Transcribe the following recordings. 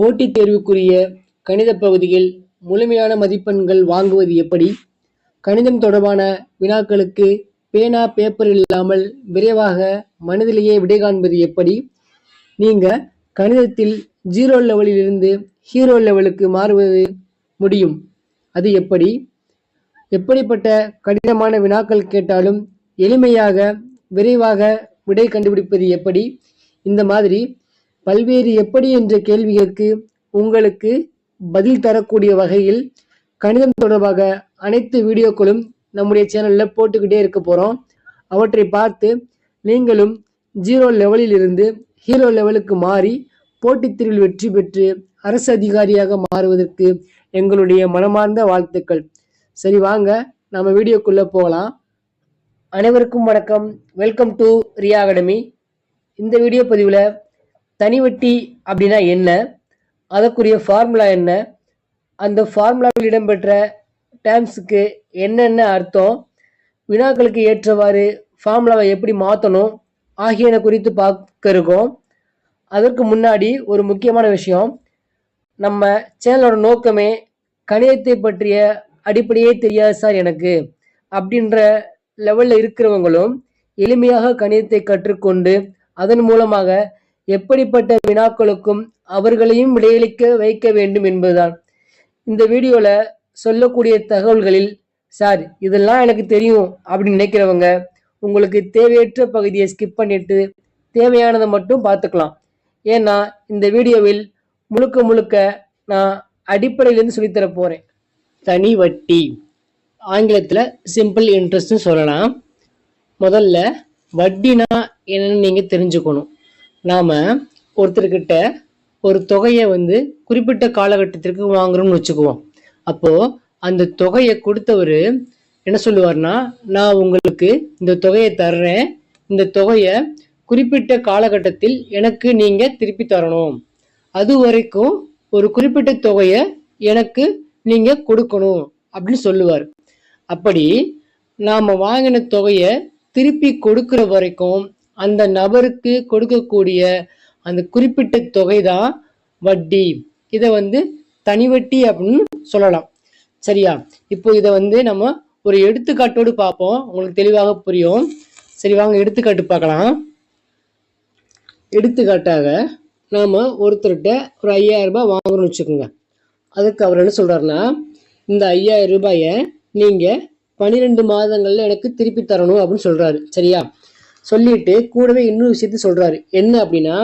போட்டித் தேர்வுக்குரிய கணித பகுதியில் முழுமையான மதிப்பெண்கள் வாங்குவது எப்படி? கணிதம் தொடர்பான வினாக்களுக்கு பேனா பேப்பர் இல்லாமல் விரைவாக மனதிலேயே விடை காண்பது எப்படி? நீங்கள் கணிதத்தில் ஜீரோ லெவலில் இருந்து ஹீரோ லெவலுக்கு மாறுவது முடியும். அது எப்படி? எப்படிப்பட்ட கடினமான வினாக்கள் கேட்டாலும் எளிமையாக விரைவாக விடை கண்டுபிடிப்பது எப்படி? இந்த மாதிரி பல்வேறு எப்படி என்ற கேள்விகளுக்கு உங்களுக்கு பதில் தரக்கூடிய வகையில் கணிதம் தொடர்பாக அனைத்து வீடியோக்களும் நம்முடைய சேனலில் போட்டுக்கிட்டே இருக்க போகிறோம் அவற்றை பார்த்து நீங்களும் ஜீரோ லெவலில் இருந்து ஹீரோ லெவலுக்கு மாறி போட்டித் தேர்வில் வெற்றி பெற்று அரசு அதிகாரியாக மாறுவதற்கு எங்களுடைய மனமார்ந்த வாழ்த்துக்கள். சரி வாங்க நம்ம வீடியோக்குள்ளே போகலாம். அனைவருக்கும் வணக்கம். Welcome to Riya academy. இந்த வீடியோ பதிவில் தனிவட்டி அப்படின்னா என்ன? அதற்குரிய ஃபார்முலா என்ன? அந்த ஃபார்முலாவில் இடம்பெற்ற டேர்ம்ஸுக்கு என்னென்ன அர்த்தம்? வினாக்களுக்கு ஏற்றவாறு ஃபார்முலாவை எப்படி மாற்றணும் ஆகியன குறித்து பார்க்க இருக்கோம். அதற்கு முன்னாடி ஒரு முக்கியமான விஷயம். நம்ம சேனலோட நோக்கமே கணிதத்தை பற்றிய அடிப்படையே தெரியாது சார் எனக்கு. அப்படின்ற லெவலில் இருக்கிறவங்களும் எளிமையாக கணிதத்தை கற்றுக்கொண்டு அதன் மூலமாக எப்படிப்பட்ட வினாக்களுக்கும் அவர்களையும் விடையளிக்க வைக்க வேண்டும் என்பதுதான். இந்த வீடியோவில் சொல்லக்கூடிய தகவல்களில் சார் இதெல்லாம் எனக்கு தெரியும் அப்படின்னு நினைக்கிறவங்க உங்களுக்கு தேவையற்ற பகுதியை ஸ்கிப் பண்ணிட்டு தேவையானதை மட்டும் பார்த்துக்கலாம். ஏன்னா இந்த வீடியோவில் முழுக்க முழுக்க நான் அடிப்படையிலேருந்து சொல்லித்தர போகிறேன் தனி வட்டி. ஆங்கிலத்தில் சிம்பிள் இன்ட்ரெஸ்ட்னு சொல்லலாம். முதல்ல வட்டினா என்னன்னு நீங்கள் தெரிஞ்சுக்கணும். நாம் ஒருத்தர்கிட்ட ஒரு தொகையை வந்து குறிப்பிட்ட காலகட்டத்திற்கு வாங்குறோம்னு வச்சுக்குவோம். அப்போது அந்த தொகையை கொடுத்தவர் என்ன சொல்லுவார்னா நான் உங்களுக்கு இந்த தொகையை தர்றேன். இந்த தொகையை குறிப்பிட்ட காலகட்டத்தில் எனக்கு நீங்கள் திருப்பி தரணும். அது வரைக்கும் ஒரு குறிப்பிட்ட தொகையை எனக்கு நீங்கள் கொடுக்கணும். அப்படின்னு சொல்லுவார். அப்படி நாம் வாங்கின தொகையை திருப்பி கொடுக்குற வரைக்கும் அந்த நபருக்கு கொடுக்கக்கூடிய அந்த குறிப்பிட்ட தொகை தான் வட்டி. இதை வந்து தனி வட்டி அப்படின்னு சொல்லலாம். சரியா? இப்போ இதை வந்து நம்ம ஒரு எடுத்துக்காட்டோடு பார்ப்போம். உங்களுக்கு தெளிவாக புரியும். சரி வாங்க எடுத்துக்காட்டு பார்க்கலாம். எடுத்துக்காட்டாக நாம் ஒருத்தர்கிட்ட ஒரு ஐயாயிரம் ரூபாய் வாங்குறோம்னு வச்சுக்கோங்க. அதுக்கு அவர் என்ன சொல்கிறாருன்னா இந்த ஐயாயிரம் ரூபாயை நீங்கள் பன்னிரெண்டு மாதங்களில் எனக்கு திருப்பி தரணும் அப்படின்னு சொல்கிறாரு சரியா? சொல்லிட்டு கூடவே இன்னொரு விஷயத்த சொல்கிறாரு என்ன அப்படின்னா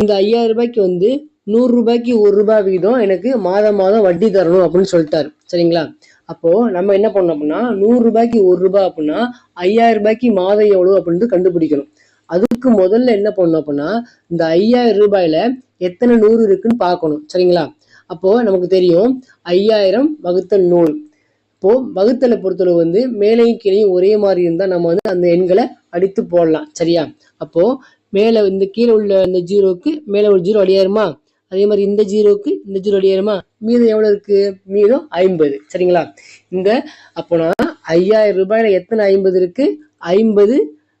இந்த ஐயாயிரம் ரூபாய்க்கு வந்து நூறு ரூபாய்க்கு ஒரு ரூபாய் வீதம் எனக்கு மாதம் மாதம் வட்டி தரணும் அப்படின்னு சொல்லிட்டாரு. சரிங்களா? அப்போ நம்ம என்ன பண்ணோம் அப்படின்னா நூறு ரூபாய்க்கு ஒரு ரூபாய் அப்படின்னா ஐயாயிரம் ரூபாய்க்கு மாதம் எவ்வளோ அப்படின்ட்டு கண்டுபிடிக்கணும். அதுக்கு முதல்ல என்ன பண்ணணும் அப்படின்னா இந்த ஐயாயிரம் ரூபாயில எத்தனை நூறு இருக்குன்னு பார்க்கணும். சரிங்களா? அப்போ நமக்கு தெரியும் ஐயாயிரம் வகுத்தல் நூல் இப்போது வகுத்தலை பொறுத்தளவு வந்து மேலையும் கீழையும் ஒரே மாதிரி இருந்தால் நம்ம வந்து அந்த எண்களை அடித்து போடலாம். சரியா? அப்போது மேலே இந்த கீழே உள்ள இந்த ஜீரோவுக்கு மேலே ஒரு ஜீரோ அடியாயிருமா அதே மாதிரி இந்த ஜீரோவுக்கு இந்த ஜீரோ அடியாயிருமா மீதம் எவ்வளோ இருக்குது மீதம் ஐம்பது. சரிங்களா? இந்த அப்போனா ஐயாயிரம் ரூபாயில எத்தனை ஐம்பது இருக்கு? ஐம்பது.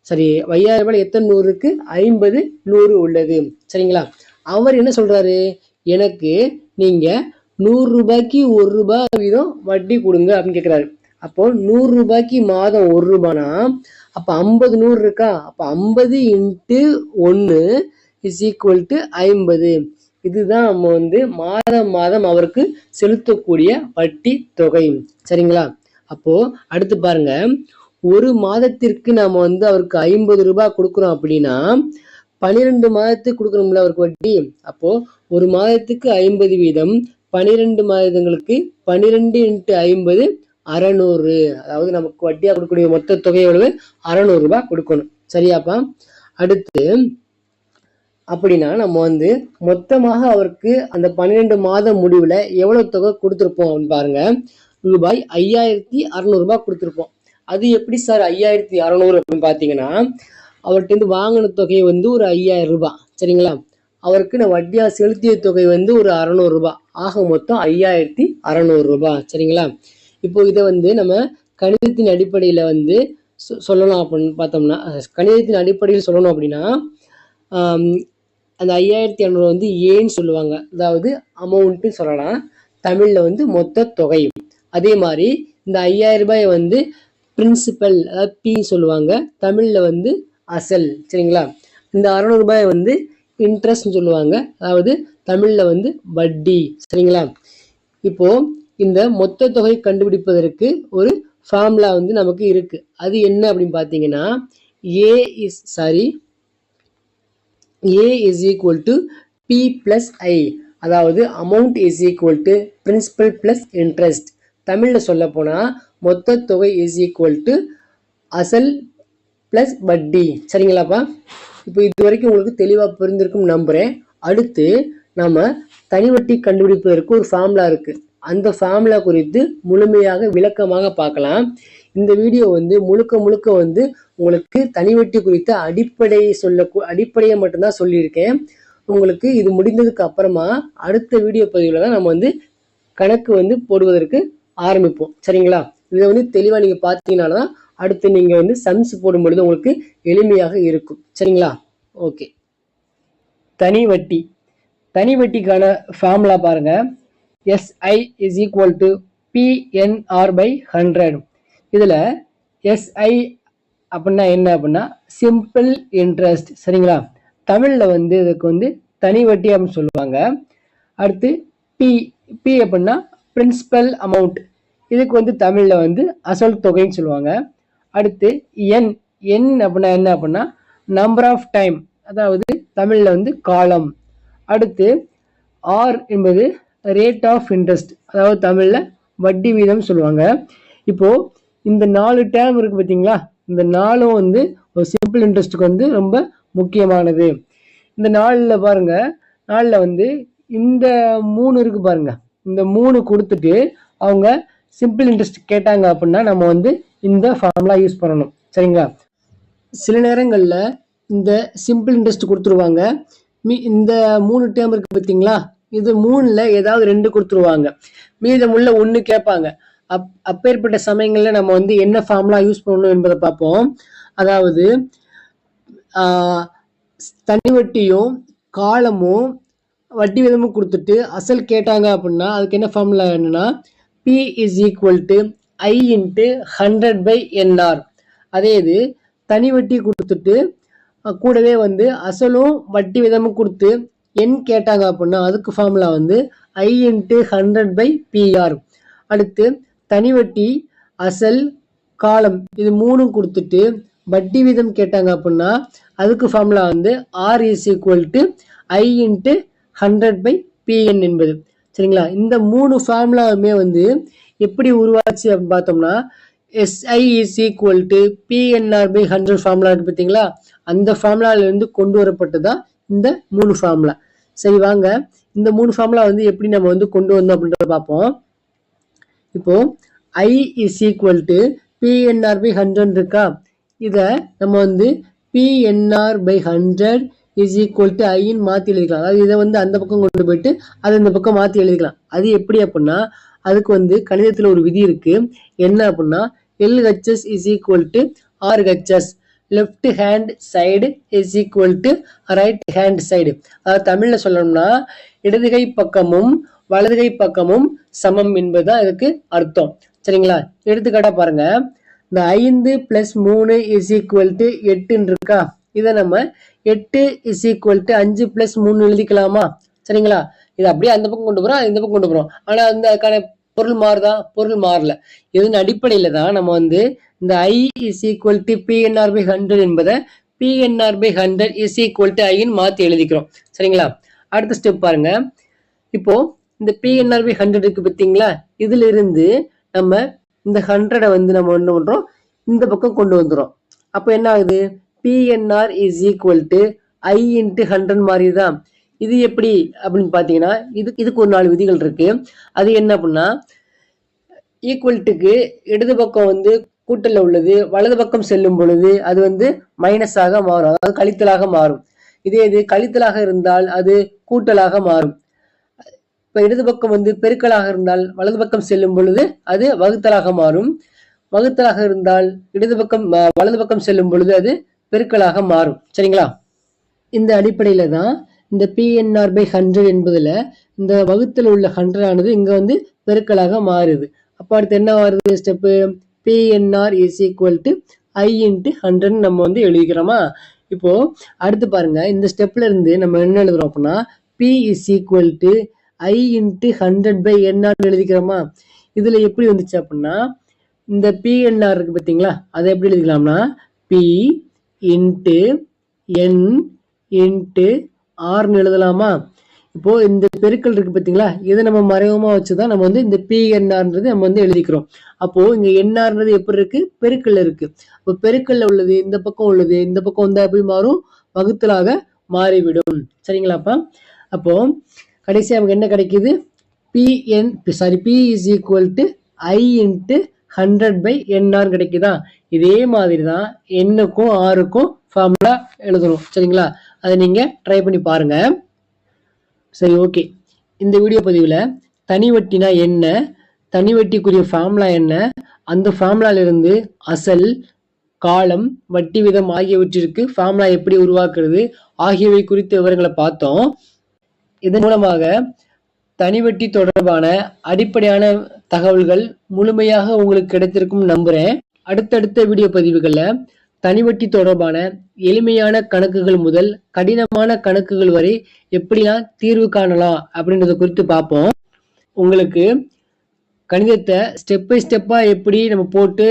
சரி ஐயாயிரம் ரூபாயில எத்தனை நூறு இருக்குது ஐம்பது நூறு உள்ளது. சரிங்களா? அவர் என்ன சொல்கிறாரு எனக்கு நீங்கள் நூறு ரூபாய்க்கு ஒரு ரூபாய் வீதம் வட்டி கொடுங்க அப்படின்னு கேட்குறாரு அப்போ நூறு ரூபாய்க்கு மாதம் ஒரு ரூபானா? அப்போ ஐம்பது நூறு இருக்கா? அப்போ ஐம்பது இன்ட்டு ஒன்று இஸ் ஈக்குவல் டு ஐம்பது. இதுதான் நம்ம வந்து மாதம் மாதம் அவருக்கு செலுத்தக்கூடிய வட்டி தொகை. சரிங்களா? அப்போ அடுத்து பாருங்க. ஒரு மாதத்திற்கு நாம வந்து அவருக்கு ஐம்பது ரூபாய் கொடுக்குறோம் அப்படின்னா பன்னிரெண்டு மாதத்துக்கு கொடுக்குறோம்ல அவருக்கு வட்டி? அப்போ ஒரு மாதத்துக்கு ஐம்பது வீதம் பன்னிரெண்டு மாதங்களுக்கு பனிரெண்டு இன்ட்டு ஐம்பது அறநூறு. அதாவது நமக்கு வட்டியாக கொடுக்கக்கூடிய மொத்த தொகை எவ்வளவு அறநூறு ரூபாய் கொடுக்கணும். சரியாப்பா? அடுத்து அப்படின்னா நம்ம வந்து மொத்தமாக அவருக்கு அந்த பன்னிரெண்டு மாதம் முடிவில் எவ்வளோ தொகை கொடுத்துருப்போம் அப்படின்னு பாருங்க. ரூபாய் ஐயாயிரத்தி அறநூறுபா கொடுத்துருப்போம். அது எப்படி சார் ஐயாயிரத்தி அறநூறு அப்படின்னு பார்த்தீங்கன்னா அவர்கிட்ட வாங்கின தொகை வந்து ஒரு ஐயாயிரம் ரூபாய். சரிங்களா? அவருக்கு நான் வட்டியாக செலுத்திய தொகை வந்து ஒரு அறநூறுரூபா ஆக மொத்தம் ஐயாயிரத்தி அறநூறுரூபா சரிங்களா? இப்போ இதை வந்து நம்ம கணிதத்தின் அடிப்படையில் வந்து சொ- சொல்லலாம் அப்படின்னு பார்த்தோம்னா கணிதத்தின் அடிப்படையில் சொல்லணும் அப்படின்னா அந்த ஐயாயிரத்தி இரநூறு வந்து ஏன்னு சொல்லுவாங்க. அதாவது அமௌண்ட்டு சொல்லலாம். தமிழில் வந்து மொத்த தொகை. அதே மாதிரி இந்த ஐயாயிரம் ரூபாய் வந்து பிரின்சிபல் அதாவது பி சொல்லுவாங்க. தமிழில் வந்து அசல். சரிங்களா? இந்த அறநூறுபாய் வந்து இன்ட்ரெஸ்ட்னு சொல்லுவாங்க. அதாவது தமிழில் வந்து வட்டி. சரிங்களா? இப்போது இந்த மொத்த தொகை கண்டுபிடிப்பதற்கு ஒரு ஃபார்முலா வந்து நமக்கு இருக்குது அது என்ன அப்படின்னு பார்த்தீங்கன்னா A is sorry A is equal to P plus I அதாவது amount is equal to principal plus interest தமிழில் சொல்ல போனால் மொத்த தொகை இஸ் ஈக்குவல் டு அசல் ப்ளஸ் வட்டி. சரிங்களாப்பா? இப்போ இது வரைக்கும் உங்களுக்கு தெளிவாக புரிந்திருக்கும் நம்புகிறேன் அடுத்து நம்ம தனி வட்டி கண்டுபிடிப்பதற்கு ஒரு ஃபார்முலா இருக்குது அந்த ஃபார்முலா குறித்து முழுமையாக விளக்கமாக பார்க்கலாம். இந்த வீடியோ வந்து முழுக்க முழுக்க வந்து உங்களுக்கு தனிவட்டி குறித்த அடிப்படை சொல்ல அடிப்படையை மட்டும்தான் சொல்லியிருக்கேன். உங்களுக்கு இது முடிந்ததுக்கு அப்புறமா அடுத்த வீடியோ பதிவில் தான் நம்ம வந்து கணக்கு வந்து போடுவதற்கு ஆரம்பிப்போம். சரிங்களா? இதை வந்து தெளிவாக நீங்கள் பார்த்தீங்கன்னா தான் அடுத்து நீங்கள் வந்து சம்ஸ் போடும் பொழுது உங்களுக்கு எளிமையாக இருக்கும். சரிங்களா? ஓகே. தனி வட்டி. தனி வட்டிக்கான ஃபார்முலா பாருங்க. SI is equal to PNR by hundred இதில் எஸ்ஐ அப்படின்னா என்ன அப்படின்னா சிம்பிள் இன்ட்ரெஸ்ட் சரிங்களா? தமிழில் வந்து இதுக்கு வந்து தனி வட்டி அப்படின்னு சொல்லுவாங்க. அடுத்து பி பி அப்படின்னா பிரின்சிபல் அமௌண்ட் இதுக்கு வந்து தமிழில் வந்து அசல் தொகைன்னு சொல்லுவாங்க. அடுத்து என் என் அப்படின்னா என்ன அப்படின்னா நம்பர் ஆஃப் டைம் அதாவது தமிழில் வந்து காலம் அடுத்து ஆர் என்பது ரேட் ஆஃப் இன்ட்ரெஸ்ட் அதாவது தமிழில் வட்டி வீதம் சொல்லுவாங்க. இப்போது இந்த நாலு டேம் இருக்குது பார்த்தீங்களா? இந்த நாளும் வந்து ஒரு சிம்பிள் இன்ட்ரெஸ்ட்டுக்கு வந்து ரொம்ப முக்கியமானது. இந்த நாளில் பாருங்கள் நாளில் வந்து இந்த மூணு இருக்குது பாருங்கள் இந்த மூணு கொடுத்துட்டு அவங்க சிம்பிள் இன்ட்ரெஸ்ட் கேட்டாங்க அப்படின்னா நம்ம வந்து இந்த ஃபார்முலா யூஸ் பண்ணணும். சரிங்களா? சில நேரங்களில் இந்த சிம்பிள் இன்ட்ரெஸ்ட் கொடுத்துருவாங்க. மீ இந்த மூணு டேம் இருக்குது பார்த்தீங்களா இது மூணில் ஏதாவது ரெண்டு கொடுத்துருவாங்க. மீதமுள்ள ஒன்று கேட்பாங்க. அப் அப்பேற்பட்ட சமயங்களில் நம்ம வந்து என்ன ஃபார்முலா யூஸ் பண்ணணும் என்பதை பார்ப்போம். அதாவது தனி வட்டியும் காலமும் வட்டி விதமும் கொடுத்துட்டு அசல் கேட்டாங்க அப்படின்னா அதுக்கு என்ன ஃபார்முலா என்னன்னா P is equal to I into hundred by NR அதே இது தனி வட்டி கொடுத்துட்டு கூடவே வந்து அசலும் வட்டி விதமும் கொடுத்து என் கேட்டாங்க அப்படின்னா அதுக்கு ஃபார்முலா வந்து I into hundred by PR அடுத்து தனி வட்டி அசல் காலம் இது மூணும் கொடுத்துட்டு வட்டி வீதம் கேட்டாங்க அப்படின்னா அதுக்கு ஃபார்முலா வந்து R is equal to I into hundred by PN என்பது. சரிங்களா? இந்த மூணு ஃபார்முலாவுமே வந்து எப்படி உருவாச்சு அப்படின்னு பார்த்தோம்னா SI is equal to PNR by hundred formula இருக்கு பார்த்தீங்களா? அந்த ஃபார்முலால இருந்து கொண்டு வரப்பட்டு தான் இந்த மூணு ஃபார்முலா சரி வாங்க. இந்த மூணு ஃபார்முலா வந்து எப்படி நம்ம வந்து கொண்டு வந்தோம் அப்படின்றத பார்ப்போம். இப்போ I is equal to PNR by hundred இருக்கா? இதை நம்ம வந்து PNR by hundred is equal to ஐன்னு மாற்றி எழுதிக்கலாம். அதாவது இதை வந்து அந்த பக்கம் கொண்டு போயிட்டு அதை இந்த பக்கம் மாற்றி எழுதிக்கலாம். அது எப்படி அப்படின்னா அதுக்கு வந்து கணிதத்தில் ஒரு விதி இருக்கு. என்ன அப்படின்னா L HS is equal to RHS left hand side is equal to right hand side அதாவது தமிழில் சொல்லணும்னா இடதுகை பக்கமும் வலதுகை பக்கமும் சமம் என்பதுதான் இதுக்கு அர்த்தம். சரிங்களா? எடுத்துக்காட்டா பாருங்க. இந்த ஐந்து பிளஸ் மூணு இஸ் ஈக்குவல் டு எட்டுன்னு இருக்கா? இதை நம்ம எட்டு இஸ் ஈக்குவல் டு அஞ்சு பிளஸ் மூணு எழுதிக்கலாமா? சரிங்களா? இது அப்படியே அந்த பக்கம் கொண்டு போகிறோம் இந்த பக்கம் கொண்டு போகிறோம் ஆனால் அந்த அதுக்கான பொருள் மாறுதா? பொருள் மாறல. இதன் அடிப்படையில தான் நம்ம வந்து இந்த I is equal to PNR by hundred என்பதை PNR by hundred is equal to ஐன்னு மாத்தி எழுதிக்கிறோம். சரிங்களா? அடுத்த ஸ்டெப் பாருங்க. இப்போ இந்த பிஎன்ஆர் பை ஹண்ட்ரட் இருக்கு பார்த்தீங்களா? இதுல இருந்து நம்ம இந்த ஹண்ட்ரடை வந்து நம்ம என்ன பண்றோம்? இந்த பக்கம் கொண்டு வந்துடும் அப்போ என்ன ஆகுது? PNR is equal to I into hundred மாதிரி தான் இது எப்படி அப்படின்னு பார்த்தீங்கன்னா இது இதுக்கு ஒரு நாலு விதிகள் இருக்கு. அது என்ன அப்படின்னா ஈக்குவல்ட்டுக்கு இடது பக்கம் வந்து கூட்டலில் உள்ளது வலது பக்கம் செல்லும் பொழுது அது வந்து மைனஸாக மாறும் அதாவது கழித்தலாக மாறும். இதே இது கழித்தலாக இருந்தால் அது கூட்டலாக மாறும். இப்போ இடது பக்கம் வந்து பெருக்கலாக இருந்தால் வலது பக்கம் செல்லும் பொழுது அது வகுத்தலாக மாறும். வகுத்தலாக இருந்தால் இடது பக்கம் வலது பக்கம் செல்லும் பொழுது அது பெருக்கலாக மாறும். சரிங்களா? இந்த அடிப்படையில் தான் இந்த பிஎன்ஆர் பை ஹண்ட்ரட் என்பதில் இந்த வகுத்தில் உள்ள ஹண்ட்ரட் ஆனது இங்கே வந்து பெருக்கலாக மாறுது. அப்போ அடுத்து என்ன வருது step PNR is equal to I into ஹண்ட்ரட்னு நம்ம வந்து எழுதிக்கிறோமா? இப்போது அடுத்து பாருங்கள் இந்த ஸ்டெப்பில் இருந்து நம்ம என்ன எழுதுகிறோம் அப்படின்னா P is equal to I into hundred by NR எழுதிக்கிறோமா? இதில் எப்படி வந்துச்சு அப்படின்னா இந்த பிஎன்ஆர் இருக்குது பார்த்தீங்களா அதை எப்படி எழுதிக்கலாம்னா பி இன்ட்டு என் இன்ட்டு ஆர்னு எழுதலாமா? இப்போது இந்த பெருக்கல் இருக்குது பார்த்தீங்களா இதை நம்ம மறைவமாக வச்சு தான் நம்ம வந்து இந்த பிஎன்ஆர்ன்றது நம்ம வந்து எழுதிக்கிறோம். அப்போது இங்கே என்ஆர்ன்றது எப்படி இருக்குது பெருக்கல்ல இருக்குது இப்போ பெருக்கல்ல உள்ளது இந்த பக்கம் உள்ளது இந்த பக்கம் வந்து எப்படி மாறும். வகுத்தலாக மாறிவிடும். சரிங்களாப்பா அப்போது கடைசி நமக்கு என்ன கிடைக்குது? PN sorry P is equal to I into hundred by NR கிடைக்குதா? இதே மாதிரி தான் எண்ணுக்கும் ஆறுக்கும் ஃபார்முலா எழுதணும். சரிங்களா? அதை நீங்கள் ட்ரை பண்ணி பாருங்கள் சரி ஓகே இந்த வீடியோ பதிவில் தனி வட்டினா என்ன? தனி வட்டிக்குரிய ஃபார்முலா என்ன? அந்த ஃபார்முலாலிருந்து அசல் காலம் வட்டி விதம் ஆகியவற்றிற்கு ஃபார்முலா எப்படி உருவாக்குறது? ஆகியவை குறித்த விவரங்களை பார்த்தோம். இதன் மூலமாக தனி வட்டி தொடர்பான அடிப்படையான தகவல்கள் முழுமையாக உங்களுக்கு கிடைத்திருக்கும் நம்புகிறேன் அடுத்தடுத்த வீடியோ பதிவுகளில் தனிவட்டி தொடர்பான எளிமையான கணக்குகள் முதல் கடினமான கணக்குகள் வரை எப்படிலாம் தீர்வு காணலாம் அப்படின்றத குறித்து பார்ப்போம். உங்களுக்கு கணிதத்தை ஸ்டெப் பை ஸ்டெப்பாக எப்படி நம்ம போட்டு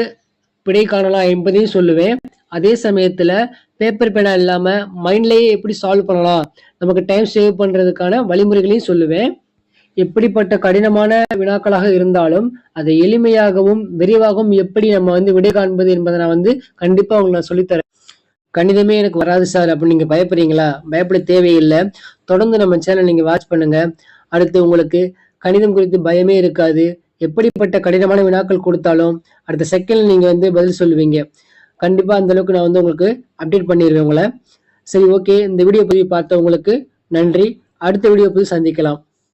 விடை காணலாம் என்பதையும் சொல்லுவேன். அதே சமயத்தில் பேப்பர் பேனா இல்லாமல் மைண்ட்லேயே எப்படி சால்வ் பண்ணலாம் நமக்கு டைம் சேவ் பண்ணுறதுக்கான வழிமுறைகளையும் சொல்லுவேன். எப்படிப்பட்ட கடினமான வினாக்களாக இருந்தாலும் அதை எளிமையாகவும் விரைவாகவும் எப்படி நம்ம வந்து விடை காண்பது என்பதை நான் வந்து கண்டிப்பா உங்களுக்கு நான் சொல்லித்தரேன். கணிதமே எனக்கு வராது சார் அப்படின்னு நீங்க பயப்படுறீங்களா? பயப்பட தேவையில்லை. தொடர்ந்து நம்ம சேனல் நீங்க வாட்ச் பண்ணுங்க. அடுத்து உங்களுக்கு கணிதம் குறித்து பயமே இருக்காது. எப்படிப்பட்ட கடினமான வினாக்கள் கொடுத்தாலும் அடுத்த செகண்ட் நீங்க வந்து பதில் சொல்லுவீங்க. கண்டிப்பா அந்த அளவுக்கு நான் வந்து உங்களுக்கு அப்டேட் பண்ணிடுவேன் உங்களை. சரி ஓகே இந்த வீடியோ பதிவு பார்த்த உங்களுக்கு நன்றி. அடுத்த வீடியோ பதிவு சந்திக்கலாம்.